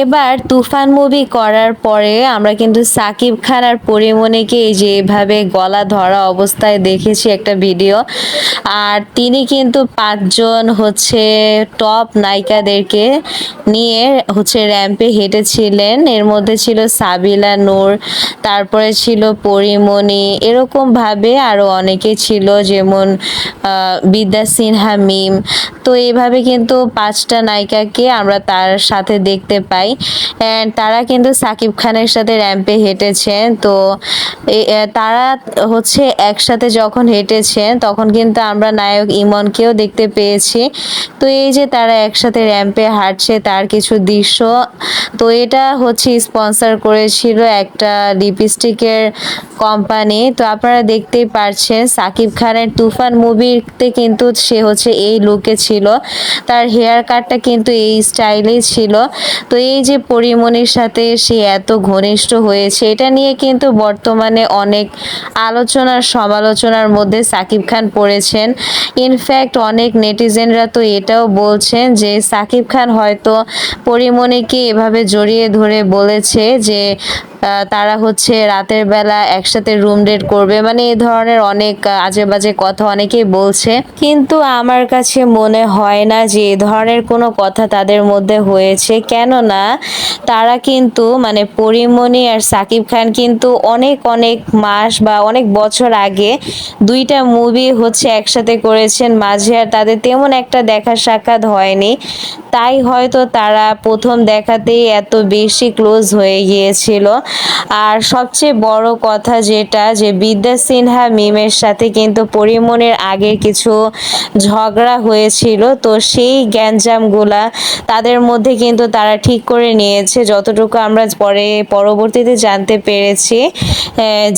এবার তুফান মুভি করার পরে আমরা কিন্তু সাকিব খান আর পরিমণিকে এই যে এভাবে গলা ধরা অবস্থায় দেখেছি একটা ভিডিও আর তিনি কিন্তু পাঁচজন হচ্ছে টপ নায়িকাদেরকে নিয়ে হচ্ছে র্যাম্পে হেঁটেছিলেন। এর মধ্যে ছিল সাবিলা নূর, তারপরে ছিল পরিমণি। এরকমভাবে আরও অনেকে ছিল, যেমন বিদ্যা সিনহা মিম। তো এভাবে কিন্তু পাঁচটা নায়িকাকে আমরা তার সাথে দেখতে পাই। অ্যান্ড তারা কিন্তু সাকিব খানের সাথে র্যাম্পে হেঁটেছেন তো তারা হচ্ছে একসাথে যখন হেঁটেছেন তখন কিন্তু আমরা নায়ক ইমনকেও দেখতে পেয়েছি। তো এই যে তারা একসাথে র্যাম্পে হাঁটছে, তার কিছু দৃশ্য। তো এটা হচ্ছে স্পন্সর করেছিল একটা লিপস্টিকের কোম্পানি তো আপনারা দেখতেই পারছেন, সাকিব খানের তুফান মুভিতে কিন্তু সে হচ্ছে এই লুকে ছিল। তার হেয়ার কাটটা কিন্তু এই স্টাইলেই ছিল। তো এই যে পরিমণির সাথে সে এত ঘনিষ্ঠ হয়েছে, এটা নিয়ে কিন্তু বর্তমানে অনেক আলোচনার, সমালোচনার মধ্যে সাকিব খান পড়েছেন। ইনফ্যাক্ট অনেক নেটিজেনরা তো এটাও বলছেন যে সাকিব খান হয়তো পরিমণিকে এভাবে জড়িয়ে ধরে বলেছে যে তারা হচ্ছে রাতের বেলা একসাথে রুম ডেট করবে। মানে এই ধরনের অনেক আজে বাজে কথা অনেকেই বলছে। কিন্তু আমার কাছে মনে হয় না যে এই ধরনের কোনো কথা তাদের মধ্যে হয়েছে। কেননা তারা কিন্তু মানে পরিমণি আর সাকিব খান কিন্তু অনেক অনেক মাস বা অনেক বছর আগে দুইটা মুভি হচ্ছে একসাথে করেছেন। মাঝে আর তাদের তেমন একটা দেখা সাক্ষাৎ হয়নি। তাই হয়তো তারা প্রথম দেখাতেই এত বেশি ক্লোজ হয়ে গিয়েছিল। আর সবচেয়ে বড় কথা যেটা, যে বিদ্যা সিনহা মিমের সাথে কিন্তু পরিমণের আগে কিছু ঝগড়া হয়েছিল, তো সেই গ্যাঞ্জামগুলা তাদের মধ্যে কিন্তু তারা ঠিক করে নিয়েছে। যতটুকু আমরা পরে, পরবর্তীতে জানতে পেরেছি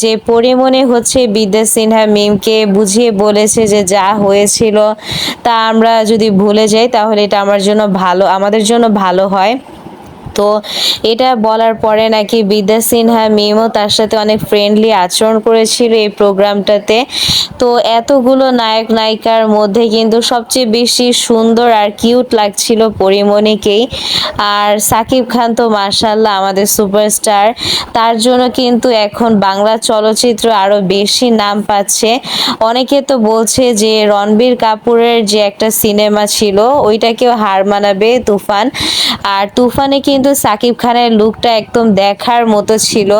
যে পরিমণি হচ্ছে বিদ্যা সিনহা মিমকে বুঝিয়ে বলেছে যে যা হয়েছিল তা আমরা যদি ভুলে যাই, তাহলে এটা আমার জন্য ভালো, আমাদের জন্য ভালো হয়। তো এটা বলার পরে নাকি বিদ্যা সিনহা মিমও তার সাথে অনেক ফ্রেন্ডলি আচরণ করেছিল এই প্রোগ্রামটাতে। তো এতগুলো নায়ক, নায়িকার মধ্যে কিন্তু সবচেয়ে বেশি সুন্দর আর কিউট লাগছিল পরিমণিকেই। আর সাকিব খান তো মার্শাল্লাহ আমাদের সুপারস্টার তার জন্য কিন্তু এখন বাংলা চলচ্চিত্র আরও বেশি নাম পাচ্ছে। অনেকে তো বলছে যে রণবীর কাপুরের যে একটা সিনেমা ছিল, ওইটাকেও হার মানাবে তুফান। আর তুফানে কিন্তু সাকিব খানের লুকটা একদম দেখার মতো ছিল।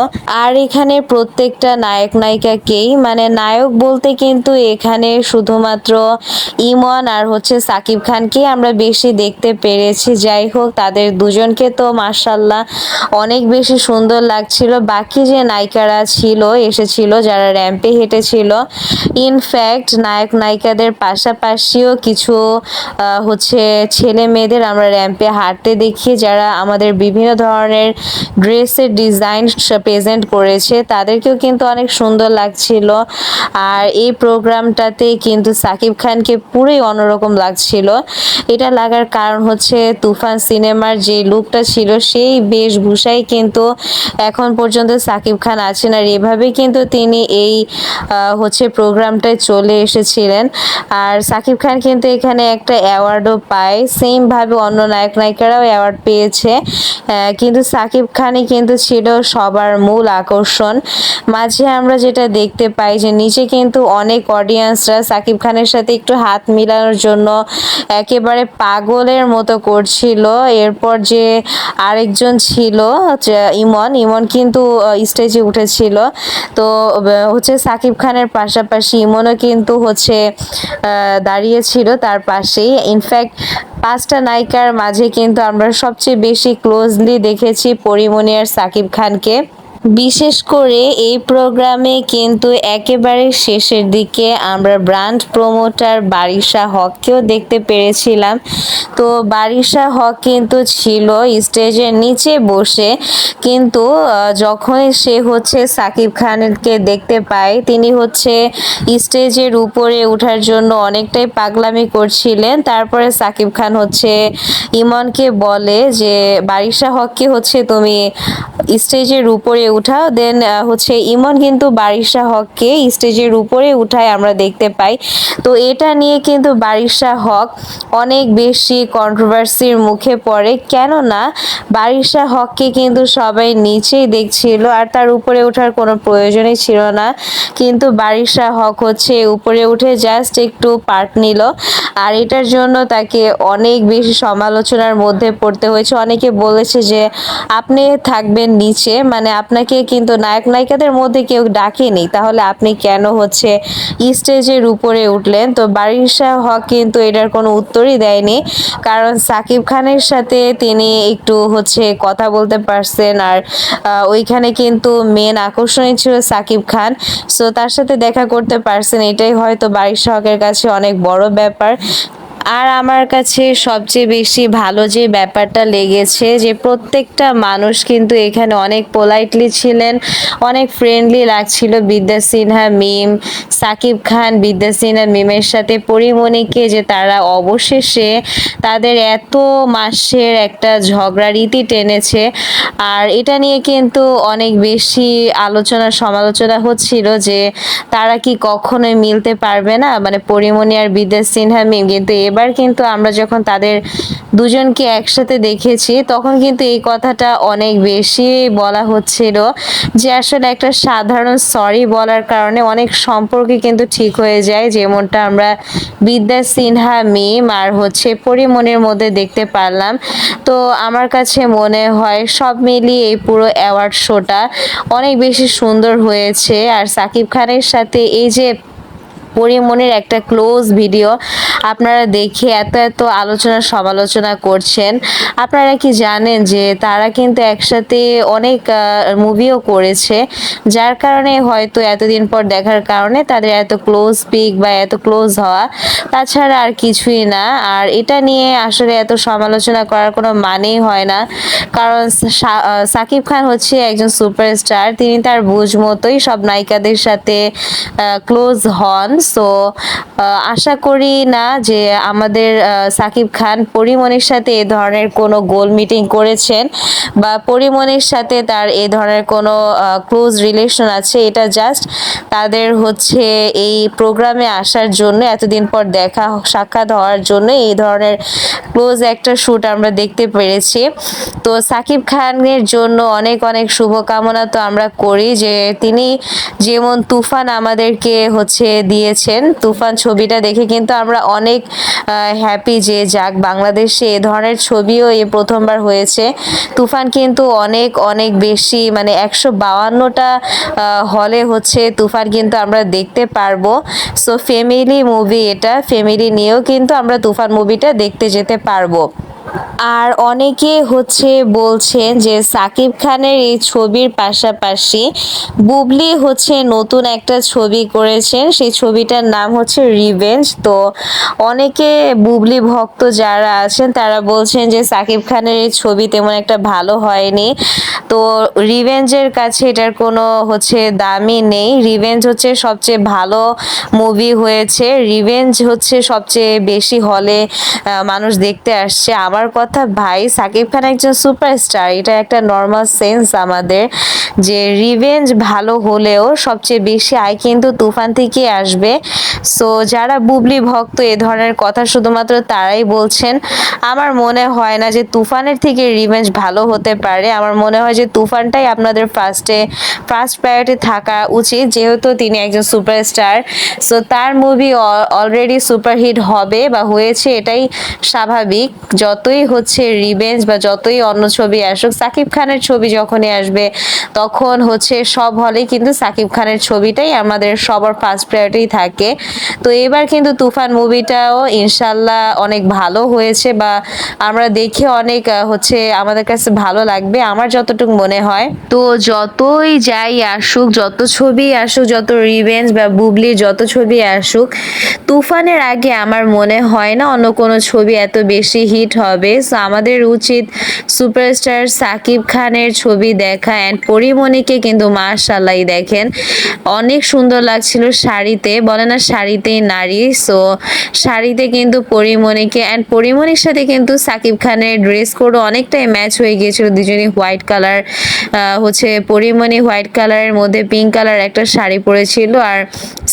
আর এখানে প্রত্যেকটা নায়ক, নায়িকাকেই মানে নায়ক বলতে কিন্তু এখানে শুধুমাত্র ইমন আর হচ্ছে সাকিব খানকে আমরা বেশি দেখতে পেরেছি। যাই হোক, তাদের দুজনকে তো মার্শাল্লাহ অনেক বেশি সুন্দর লাগছিল। বাকি যে নায়িকারা ছিল, এসেছিল, যারা র্যাম্পে হেঁটেছিল ইনফ্যাক্ট নায়ক, নায়িকাদের পাশাপাশিও কিছু হচ্ছে ছেলে মেয়েদের আমরা র্যাম্পে হাঁটতে দেখি, যারা আমাদের বিভিন্ন ধরনের ড্রেসের ডিজাইন প্রেজেন্ট করেছে। তাদেরকেও কিন্তু অনেক সুন্দর লাগছিল। আর এই প্রোগ্রামটাতে কিন্তু সাকিব খানকে পুরোই অন্যরকম লাগছিল। এটা লাগার কারণ হচ্ছে তুফান সিনেমার যে লুকটা ছিল, সেই বেশভূষাই কিন্তু এখন পর্যন্ত সাকিব খান আছেন। আর এভাবেই কিন্তু তিনি এই হচ্ছে প্রোগ্রামটায় চলে এসেছিলেন। আর সাকিব খান কিন্তু এখানে একটা অ্যাওয়ার্ডও পায়। সেমভাবে অন্য নায়ক নায়িকারাও অ্যাওয়ার্ড পেয়েছে। কিন্তু সাকিব খানই কিন্তু ছিল সবার মূল আকর্ষণ। মাঝে আমরা যেটা দেখতে পাই যে নিচে কিন্তু অনেক অডিয়েন্সরা সাকিব খানের সাথে একটু হাত মিলানোর জন্য একেবারে পাগলের মতো করছিল। এরপর যে আরেকজন ছিল ইমন ইমন কিন্তু স্টেজে উঠেছিল। তো হচ্ছে সাকিব খানের পাশাপাশি ইমনও কিন্তু হচ্ছে দাঁড়িয়েছিল তার পাশেই। ইনফ্যাক্ট পাঁচটা নায়িকার মাঝে কিন্তু আমরা সবচেয়ে বেশি ক্লোজলি দেখেছি পরিমণি আর সাকিব খানকে। বিশেষ করে এই প্রোগ্রামে কিন্তু একেবারে শেষের দিকে আমরা ব্র্যান্ড প্রমোটার বারিশা হককেও দেখতে পেরেছিলাম। তো বারিশা হক কিন্তু ছিল স্টেজের নিচে বসে কিন্তু যখন সে হচ্ছে সাকিব খানকে দেখতে পায়, তিনি হচ্ছে স্টেজের উপরে ওঠার জন্য অনেকটাই পাগলামি করছিলেন। তারপরে সাকিব খান হচ্ছে ইমনকে বলে যে, বারিশা হককে হচ্ছে তুমি স্টেজের উপরে উঠাও দেন হচ্ছে ইমন কিন্তু বারিশা হককে স্টেজের উপরে উঠায় আমরা দেখতে পাই। তো এটা নিয়ে কিন্তু বারিশা হক অনেক বেশি কন্ট্রোভার্সির মুখে পড়ে, কেননা বারিশা হককে কিন্তু সবাই নিচেই দেখছিল আর তার উপরে ওঠার কোনো প্রয়োজনই ছিল না। কিন্তু বারিশা হক হচ্ছে উপরে উঠে জাস্ট একটু পার্ট নিল আর এটার জন্য তাকে অনেক বেশি সমালোচনার মধ্যে পড়তে হয়েছে। অনেকে বলেছে যে, আপনি থাকবেন নিচে। মানে আপনাকে কিন্তু নায়ক নায়িকাদের মধ্যে কেউ ডাকেনি। তাহলে আপনি কেন হচ্ছে স্টেজের উপরে উঠলেন? তো বারিশা হক কিন্তু এটার কোনো উত্তরই দেয়নি। কারণ সাকিব খানের সাথে তিনি একটু হচ্ছে কথা বলতে পারছেন আর ওইখানে কিন্তু মেন আকর্ষণই ছিল সাকিব খান। সো তার সাথে দেখা করতে পারছেন। এটাই হয়তো বারিশা হকের কাছে অনেক বড় ব্যাপার। আর আমার কাছে সবচেয়ে বেশি ভালো যে ব্যাপারটা লেগেছে যে প্রত্যেকটা মানুষ কিন্তু এখানে অনেক পোলাইটলি ছিলেন, অনেক ফ্রেন্ডলি লাগছিল। বিদ্যা সিনহা মিম সাকিব খান, বিদ্যা সিনহা মিমের সাথে পরিমণিকে যে তারা অবশেষে তাদের এত মাসের একটা ঝগড়া রীতি টেনেছে। আর এটা নিয়ে কিন্তু অনেক বেশি আলোচনা সমালোচনা হচ্ছিল যে তারা কি কখনোই মিলতে পারবে না? মানে পরিমণি আর বিদ্যা সিনহা মিম কিন্তু এবার কিন্তু আমরা যখন তাদের দুজনকে একসাথে দেখেছি, তখন কিন্তু এই কথাটা অনেক বেশি বলা হচ্ছিল যে আসলে একটা সাধারণ সরি বলার কারণে অনেক সম্পর্কে কিন্তু ঠিক হয়ে যায়। যেমনটা আমরা বিদ্যা সিনহা, মিম আর হচ্ছে পরিমণির মধ্যে দেখতে পারলাম। তো আমার কাছে মনে হয় সব মিলিয়ে এই পুরো অ্যাওয়ার্ড শোটা অনেক বেশি সুন্দর হয়েছে। আর সাকিব খানের সাথে এই যে পরিমণির একটা ক্লোজ ভিডিও আপনারা দেখে এত এত আলোচনা, সমালোচনা করছেন। আপনারা কি জানেন যে তারা কিন্তু একসাথে অনেক মুভিও করেছে। যার কারণে হয়তো এতদিন পর দেখার কারণে তাদের এত ক্লোজ পিক বা এত ক্লোজ হওয়া। তাছাড়া আর কিছুই না। আর এটা নিয়ে আসলে এত সমালোচনা করার কোনো মানেই হয় না। কারণ সাকিব খান হচ্ছে একজন সুপারস্টার তিনি তার বুঝ মতোই সব নায়িকাদের সাথে ক্লোজ হন। সো আশা করি না যে আমাদের সাকিব খান পরিমণির সাথে এ ধরনের কোনো গোল মিটিং করেছেন বা পরিমণির সাথে তার এ ধরনের কোনো ক্লোজ রিলেশন আছে। এটা জাস্ট তাদের হচ্ছে এই প্রোগ্রামে আসার জন্য, এতদিন পর দেখা, সাক্ষাৎ হওয়ার জন্য এই ধরনের ক্লোজ একটা শ্যুট আমরা দেখতে পেরেছি। তো সাকিব খানের জন্য অনেক অনেক শুভকামনা তো আমরা করি যে তিনি যেমন তুফান আমাদেরকে হচ্ছে দিয়েছেন। তুফান ছবিটা দেখে কিন্তু আমরা অনেক হ্যাপি যে যাক, বাংলাদেশে এ ধরনের ছবিও এ প্রথমবার হয়েছে। তুফান কিন্তু অনেক অনেক বেশি মানে একশো বাউান্নটা হলে হচ্ছে তুফান কিন্তু আমরা দেখতে পারব। সো ফ্যামিলি মুভি এটা ফ্যামিলি নিয়েও কিন্তু আমরা তুফান মুভিটা দেখতে যেতে পারব। আর অনেকে হচ্ছে বলছেন যে সাকিব খানের এই ছবির পাশাপাশি বুবলি হচ্ছে নতুন একটা ছবি করেছেন। সেই ছবিটার নাম হচ্ছে রিভেঞ্জ। তো অনেকে বুবলি ভক্ত যারা আছেন, তারা বলছেন যে সাকিব খানের এই ছবি তেমন একটা ভালো হয়নি। তো রিভেঞ্জের কাছে এটার কোনো হচ্ছে দামই নেই। রিভেঞ্জ হচ্ছে সবচেয়ে ভালো মুভি হয়েছে। রিভেঞ্জ হচ্ছে সবচেয়ে বেশি হলে মানুষ দেখতে আসছে। আমার কথা, ভাই সাকিব খান একজন সুপারস্টার এটা একটা নর্মাল সেন্স আমাদের যে রিভেঞ্জ ভালো হলেও সবচেয়ে বেশি আয় কিন্তু তুফান থেকে আসবে। সো যারা বুবলি ভক্ত, এ ধরনের কথা শুধুমাত্র তারাই বলছেন। আমার মনে হয় না যে তুফানের থেকে রিভেঞ্জ ভালো হতে পারে। আমার মনে হয় যে তুফানটাই আপনাদের ফার্স্টে ফার্স্ট প্রায়োরিটি থাকা উচিত। যেহেতু তিনি একজন সুপারস্টার সো তার মুভি অলরেডি সুপারহিট হবে বা হয়েছে এটাই স্বাভাবিক। যতই হচ্ছে রিভেঞ্জ বা যতই অন্য ছবি আসুক, সাকিব খানের ছবি যখনই আসবে, তখন হচ্ছে সব হলেই কিন্তু সাকিব খানের ছবিটাই আমাদের সবার ফার্স্ট প্রায়োরিটি থাকে। তো এবার কিন্তু তুফান মুভিটাও ইনশাল্লাহ অনেক ভালো হয়েছে বা আমরা দেখে অনেক হচ্ছে আমাদের কাছে ভালো লাগবে আমার যতটুকু মনে হয়। তো যতই যাই আসুক, যত ছবি আসুক, যত রিভেঞ্জ বা বুবলি যত ছবি আসুক, তুফানের আগে আমার মনে হয় না অন্য কোনো ছবি এত বেশি হিট হবে। হবে। সো আমাদের উচিত সুপারস্টার সাকিব খানের ছবি দেখা অ্যান্ড পরিমণিকে কিন্তু মাশাল্লাহ দেখেন। অনেক সুন্দর লাগছিল শাড়িতে, বলে না শাড়িতেই নারী। সো শাড়িতে কিন্তু পরিমণিকে অ্যান্ড পরিমণির সাথে কিন্তু সাকিব খানের ড্রেস কোডও অনেকটাই ম্যাচ হয়ে গিয়েছিল। দুজনই হোয়াইট কালার হচ্ছে পরিমণি হোয়াইট কালারের মধ্যে পিঙ্ক কালার একটা শাড়ি পরেছিল আর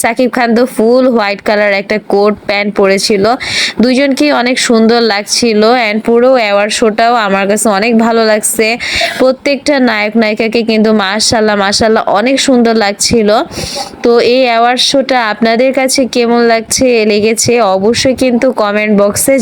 সাকিব খান তো ফুল হোয়াইট কালার একটা কোট প্যান্ট পরেছিল। দুজনকেই অনেক সুন্দর লাগছিল অ্যান্ড পুরো অ্যাওয়ার্ড শোটাও আমার কাছে অনেক ভালো লাগছে। প্রত্যেকটা নায়ক, নায়িকাকে কিন্তু মাশাল্লাহ মাশাল্লাহ অনেক সুন্দর লাগছিল। তো এই অ্যাওয়ার্ড শোটা আপনাদের কাছে কেমন লাগছে, লেগেছে, অবশ্যই কিন্তু কমেন্ট বক্সে